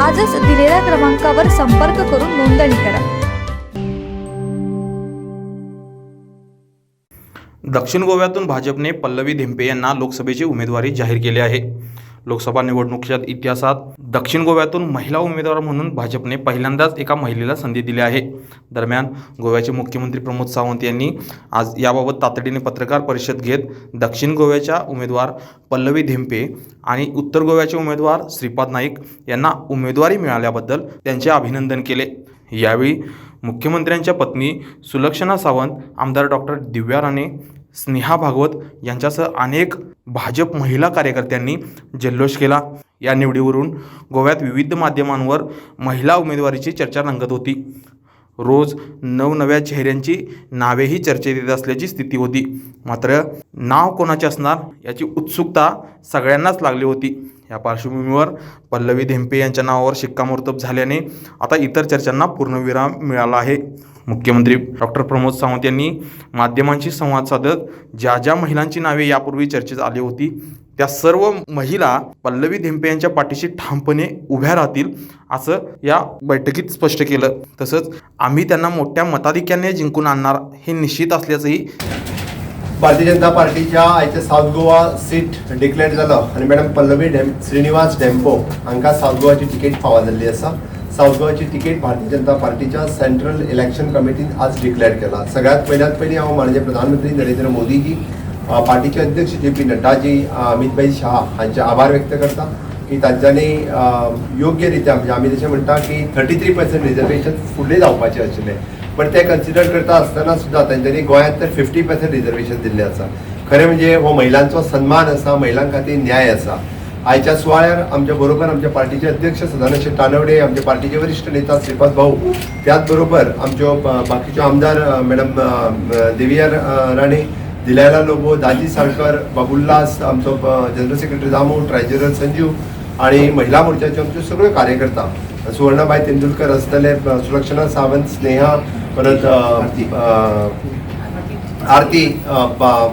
आजच दिलेल्या क्रमांकावर संपर्क करून नोंदणी करा. दक्षिण गोव्यातून भाजपने पल्लवी धिंपे यांना लोकसभेची उमेदवारी जाहीर केली आहे. लोकसभा निवडणुकीच्या इतिहासात दक्षिण गोव्यातून महिला उमेदवार म्हणून भाजपने पहिल्यांदाच एका महिलेला संधी दिली आहे. दरम्यान गोव्याचे मुख्यमंत्री प्रमोद सावंत यांनी आज याबाबत तातडीने पत्रकार परिषद घेत दक्षिण गोव्याच्या उमेदवार पल्लवी धिंपे आणि उत्तर गोव्याचे उमेदवार श्रीपाद नाईक यांना उमेदवारी मिळाल्याबद्दल त्यांचे अभिनंदन केले. यावेळी मुख्यमंत्र्यांच्या पत्नी सुलक्षणा सावंत आमदार डॉक्टर दिव्या राणे स्नेहा भागवत यांच्यासह अनेक भाजप महिला कार्यकर्त्यांनी जल्लोष केला. या निवडीवरून गोव्यात विविध माध्यमांवर महिला उमेदवारीची चर्चा रंगत होती. रोज नवनव्या चेहऱ्यांची नावेही चर्चेत येत असल्याची स्थिती होती. मात्र नाव कोणाचे असणार याची उत्सुकता सगळ्यांनाच लागली होती. या पार्श्वभूमीवर पल्लवी धेंपे यांच्या नावावर शिक्कामोर्तब झाल्याने आता इतर चर्चांना पूर्णविराम मिळाला आहे. मुख्यमंत्री डॉक्टर प्रमोद सावंत यांनी माध्यमांशी संवाद साधत ज्या ज्या महिलांची नावे यापूर्वी चर्चेत आली होती त्या सर्व महिला पल्लवी धेंपे यांच्या पाठीशी ठामपणे उभ्या राहतील असं या बैठकीत स्पष्ट केलं. तसंच आम्ही त्यांना मोठ्या मताधिक्याने जिंकून आणणार हे निश्चित असल्याचंही भारतीय जनता पार्टीच्या आयचे साऊथ गोवा सीट डिक्लेअर जालो आनी मॅडम पल्लवी डेम श्रीनिवास डेम्पो हांकां साऊथ गोवाची तिकेट फावो जाल्ली आसा. साऊथ गोवाची तिकेट भारतीय जनता पार्टीच्या सेंट्रल इलेक्शन कमिटीन आज डिक्लेअर केला. सगळ्यात पहिल्यात पयलीं हांव माननीय प्रधानमंत्री नरेंद्र मोदीजी पार्टीचे अध्यक्ष जे पी नड्डाजी अमितभाई शहा हांचे आभार व्यक्त करता की तांच्यांनी योग्य रित्या म्हणजे आमी जशें म्हणटा की थर्टी थ्री पर्संट रिजर्वेशन फुडें जावपाचें आशिल्लें पण ते कन्सिडर करता आसतना सुद्दां त्यांच्यानी गोंयांत तर फिफ्टी पर्सेंट रिजर्वेशन दिल्लें आसा खरें म्हणजे हो महिलांचो सन्मान आसा महिलां खातीर न्याय आसा आयच्या सुवाळ्यार आमच्या बरोबर आमच्या पार्टीचे अध्यक्ष सदानंद तानवडे आमचे पार्टीचे वरिश्ठ नेता श्रीपाद भाऊ त्याच बरोबर आमच्यो बाकीच्यो आमदार मॅडम अ, देवियार राणे दिलायला लोबो दाजी साळकर बाबुल्लास आमचो general secretary Damu treasurer Sanjeev आणि महिला मोर्चाचे आमचे सगळे कार्यकर्ता सुवर्णाबाई तेंडुलकर आसतले सुलक्षणा सावंत स्नेहा परत आरती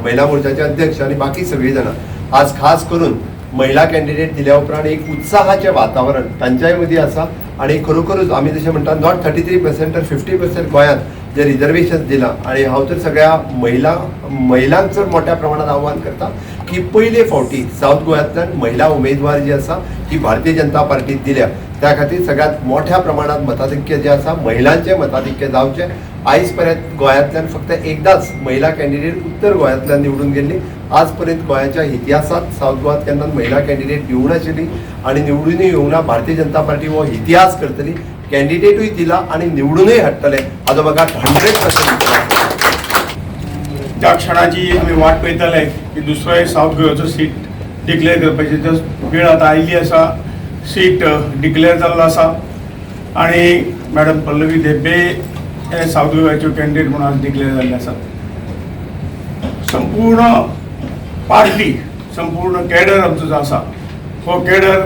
महिला मोर्चाचे अध्यक्ष आणि बाकी सगळी जण आज खास करून महिला कॅन्डिडेट दिल्या उपरांत एक उत्साहाचे वातावरण तांच्याय मदीं आसा आणि खरोखरच आमी जशें म्हणटा नॉट थर्टी थ्री पर्सेंट तर फिफ्टी पर्सेंट गोंयांत जे रिजर्वेशन दिलां. आणि हांव तर सगळ्या महिला महिलांक चड मोठ्या प्रमाणात आव्हान करता की पहिले फावटी साऊथ गोंयांतल्यान महिला उमेदवार जी आसा ती भारतीय जनता पार्टीत दिल्या. त्या खातीर सगळ्यात मोठ्या प्रमाणात मताधिक्य जे आसा महिलांचे मताधिक्य जावचे आयज पर्यंत गोंयांतल्यान फक्त एकदाच महिला कॅन्डिडेट उत्तर गोंयांतल्यान निवडून गेल्ली आज पर्यंत गोंयाच्या इतिहासात साऊथ गोवात केन्ना महिला कॅन्डिडेट येवंक नाशिल्ली आणि निवडूनय येवंक ना भारतीय जनता पार्टी हो इतिहास करतली. कॅन्डिडेटूय दिला आणि निवडूनय हाडटले हाजो म्हाका हंड्रेड पर्सेंट ज्या क्षणाची आमी वाट पळयताले की दुसरोय साऊथ गोव्याचो सीट डिक्लेअर करपाची वेळ आतां आयिल्ली आसा सीट डिक्लेअर जाल्लो आसा आनी मॅडम पल्लवी धेब्बे हे साऊथ गोव्याच्यो कॅन्डिडेट म्हणून आज डिक्लेअर जाल्ले आसात संपूर्ण पार्टी संपूर्ण कॅडर आमचो जो आसा हो कॅडर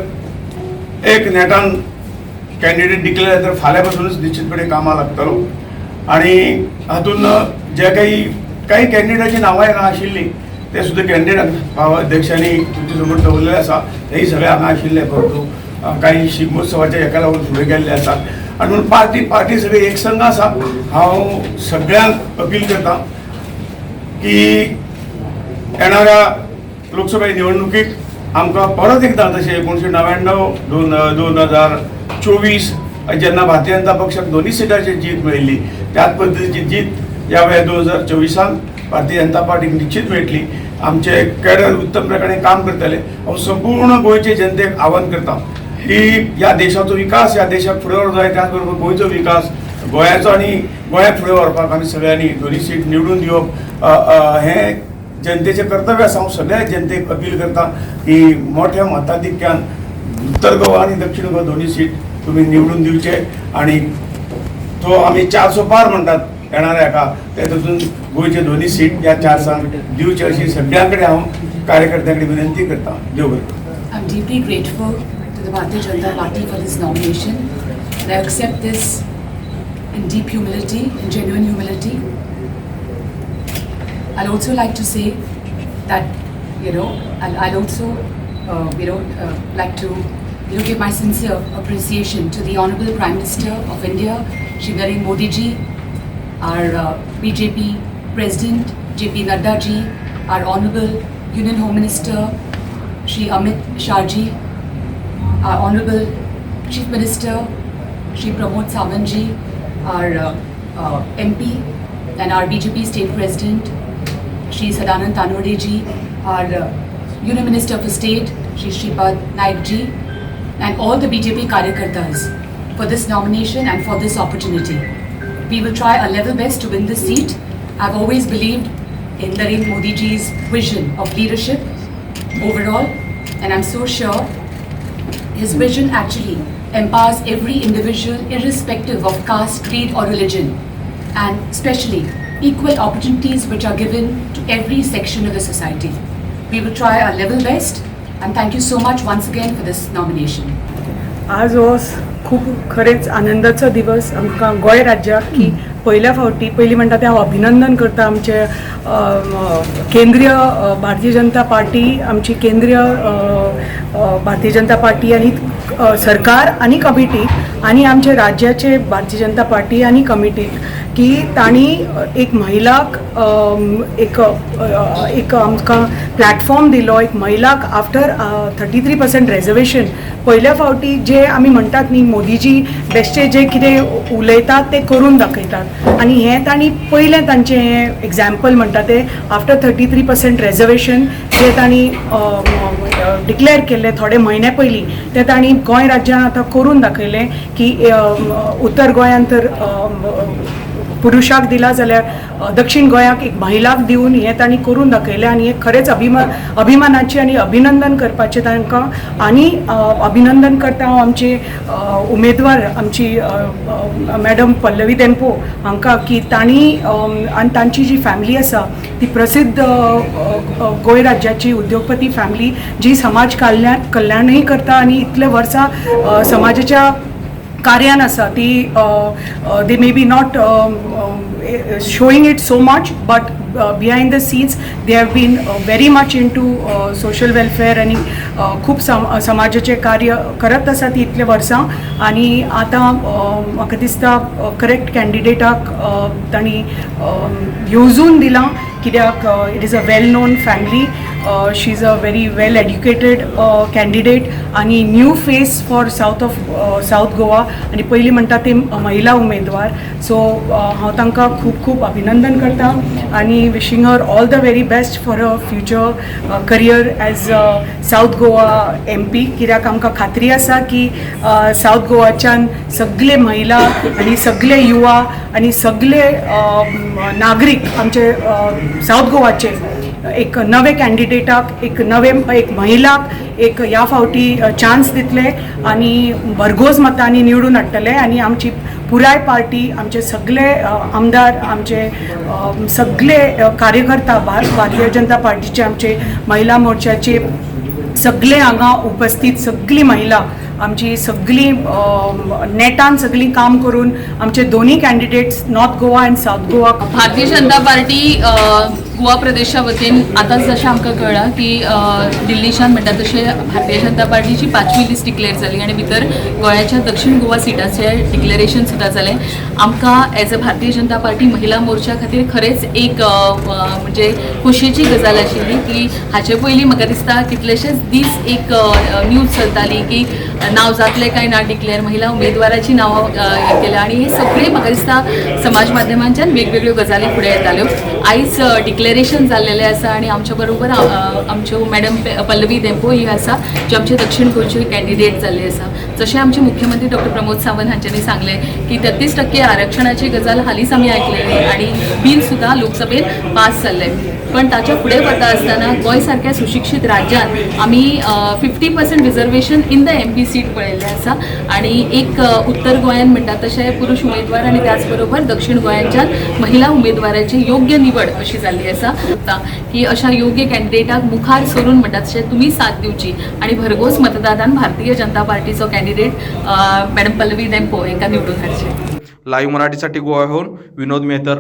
एक नेटान कॅन्डिडेट डिक्लेअर तर फाल्यां पासूनच निश्चितपणे कामां लागतलो हो. आणि हातून जे काही काही कॅन्डिडेटाची नांवां हांगा आशिल्लीं ते सुद्दां कॅन्डिडेट अध्यक्षांनी तुमचे समोर दवरलेले आसा तेही सगळे हांगा आशिल्ले परंतु काही शिगमोत्सवाच्या हेका लागून फुडें गेल्ले आसात आणि म्हणून पार्टी पार्टी सगळी एकसंघ आसा हांव सगळ्यांक अपील करता की येणाऱ्या लोकसभा निवडणुकीत आमकां परत एकदा तशें एकोणशे णव्याण्णव दोन दोन हजार चोवीस जेन्ना भारतीय जनता पक्षाक दोन्ही सिटाचेर जीत मेळिल्ली त्याच पद्दतीची जीत ह्या वेळार दोन हजार चोवीसांत भारतीय जनता पार्टीक निश्चित मेळटली आमचे कॅडर उत्तम प्रकारे काम करतले. हांव संपूर्ण गोंयचे जनतेक आवाहन करता. की ह्या देशाचो विकास ह्या देशाक फुडें व्हरचो जाय त्याच बरोबर गोंयचो विकास गोंयाचो आनी गोंयाक फुडें व्हरपाक आमी सगळ्यांनी दोन्ही सीट निवडून दिवप हें जनतेचें कर्तव्य आसा हांव सगळ्या जनतेक अपील करता की मोठ्या मताधिक्यान उत्तर गोवा आनी दक्षिण गोवा दोन्ही सीट तुमी निवडून दिवचे आणि तो आमी चारसो पार म्हणटात येणाऱ्या हाका ते तातून गोंयचे दोन्ही सीट ह्या चारसांक दिवचे अशी सगळ्यां कडेन हांव कार्यकर्त्यां कडेन विनंती करता देव बरें to the Bharatiya Janata Party for this nomination. And I accept this in deep humility, in genuine humility. I'll also like to say that, you know, I'll, I'll also, uh, you know, uh, like to, you know, give my sincere appreciation to the Honorable Prime Minister of India, Shri Narendra Modi ji, our uh, BJP President, JP Nadda ji, our Honorable Union Home Minister, Shri Amit Shah ji, our Honorable Chief Minister, Shri Pramod Sawant our uh, uh, MP and our BJP State President, Shri Sadanand Tanode ji, our uh, Union Minister for State, Shri Shripad Naik ji, and all the BJP Karyakartas for this nomination and for this opportunity. We will try our level best to win this seat. I've always believed in Narendra Modi ji's vision of leadership overall, and I'm so sure his vision actually empowers every individual irrespective of caste, creed, or religion, and especially equal opportunities which are given to every section of the society. We will try our level best, and thank you so much once again for this nomination. आज हो स- खूप खरेंच आनंदाचो दिवस आमकां गोंय राज्याक की पयल्या फावटी पयलीं म्हणटा ते हांव अभिनंदन करता आमचे केंद्रीय भारतीय जनता पार्टी आमची केंद्रीय भारतीय जनता पार्टी आनी सरकार आनी कमिटी आनी आमचे राज्याचे भारतीय जनता पार्टी आनी कमिटी की तांणी एक महिलाक एक एक आमकां प्लॅटफॉर्म दिलो एक महिलाक after thirty three percent reservation पयल्या फावटी जे आमी म्हणटात न्ही मोदीजी बेश्टे जे कितें उलयतात ते करून दाखयतात. आनी हें तांणी पयलें तांचें हें एग्जाम्पल म्हणटा ते after thirty three percent reservation जे तांणी डिक्लेअर केल्लें थोडे म्हयने पयलीं ते तांणी गोंय राज्यान आतां करून दाखयलें की उत्तर गोंयांत तर पुरुषाक दिला जाल्यार दक्षिण गोंयाक एक महिलाक दिवन हें तांणी करून दाखयलें आनी हें खरेंच अभिमान अभिमानाची आनी अभिनंदन करपाचें तांकां आनी अभिनंदन करता हांव आमचे उमेदवार आमची मॅडम पल्लवी देंपो हांकां की तांणी आनी तांची जी फॅमिली आसा ती प्रसिद्ध गोंय राज्याची उद्योगपती फॅमिली जी समाज कल्याण कल्याणूय करता आनी इतले वर्सां समाजाच्या कार्यान आसा ती they may be not showing it so much but uh, behind the scenes they have been uh, very much into uh, social welfare आणि uh, खूप सम समाजाचे कार्य करत आसा ती इतले वर्सां आनी आतां uh, म्हाका दिसता करेक्ट कॅन्डिडेटाक तांणी येवजून दिलां कित्याक it is a well known family she is a very well educated candidate आनी new face for south of south Goa. आनी पयलीं म्हणटा ते महिला उमेदवार. सो हांव तांकां खूब खूब अभिनंदन करता आनी wishing her all the very best for a future career as south Goa M P कित्याक आमकां खात्री आसा की साऊथ गोवाच्यान सगळे महिला आनी सगळे युवा आनी सगळे नागरीक आमचे साऊथ गोवाचे एक नवे कॅन्डिडेटाक एक नवे एक महिलाक एक ह्या फावटी चान्स दितले आनी भरघोस मतांनी निवडून हाडटले आनी आमची पुराय पार्टी आमचे सगळे आमदार आमचे सगळे कार्यकर्ता भार भारतीय जनता पार्टीचे आमचे महिला मोर्चाचे सगळे हांगा उपस्थित सगळी महिला आमची सगळी नेटान सगळी काम करून आमचे दोन्ही candidates north Goa and south Goa Bharatiya Janata party Goa प्रदेशा वतीन आतांच जशें आमकां कळ्ळां की दिल्लीच्यान म्हणटा तशें भारतीय जनता पार्टीची पांचवी लिस्ट डिक्लेअर जाली आनी भितर गोंयाच्या दक्षिण गोवा सिटाचें डिक्लेरेशन सुद्दां जालें आमकां एज अ भारतीय जनता पार्टी महिला मोर्चा खातीर खरेंच एक म्हणजे खोशयेची गजाल आशिल्ली की हाचे पयलीं म्हाका दिसता कितलेशेच दीस एक न्यूज चलताली की नांव जातलें काय ना डिक्लेअर महिला उमेदवाराची नांवां केलं. आणि केल्या आनी हे सगळे म्हाका दिसता समाज माध्यमांच्यान वेगवेगळ्यो गजाली फुडें येताल्यो आयज डिक्लेरेशन जाल्लेलें आसा आनी आमच्या बरोबर आमच्यो मॅडम पल्लवी देंपो ही आसा जे आमचे दक्षिण गोंयचे कॅन्डिडेट जाल्ले आसा जशें आमचे मुख्यमंत्री डॉक्टर प्रमोद सावंत हांच्यांनी सांगलें की तेहतीस टक्के आरक्षणाची गजाल हालींच आमी आयकलेली आनी बील सुद्दां लोकसभेत पास जाल्लें पण ताच्या फुडें वता आसतना गोंय सारक्या सुशिक्षीत राज्यात आमी fifty percent reservation in the M P seat पळयल्लें आसा आनी एक उत्तर गोंयान म्हणटा तशें पुरुष उमेदवार आनी त्याच बरोबर दक्षिण गोंयांच्यान महिला उमेदवाराची योग्य निवड अशी जाल्ली आसा की अशा योग्य कॅन्डिडेटाक मुखार सरून म्हणटा तशें तुमी साथ दिवची आनी भरघोस मतदान भारतीय जनता पार्टीचो candidate candidate madam Pallavi Dempo हांकां निवडून हाडचें लाईव्ह मराठीसाठी गोव्याहून विनोद मेहतर.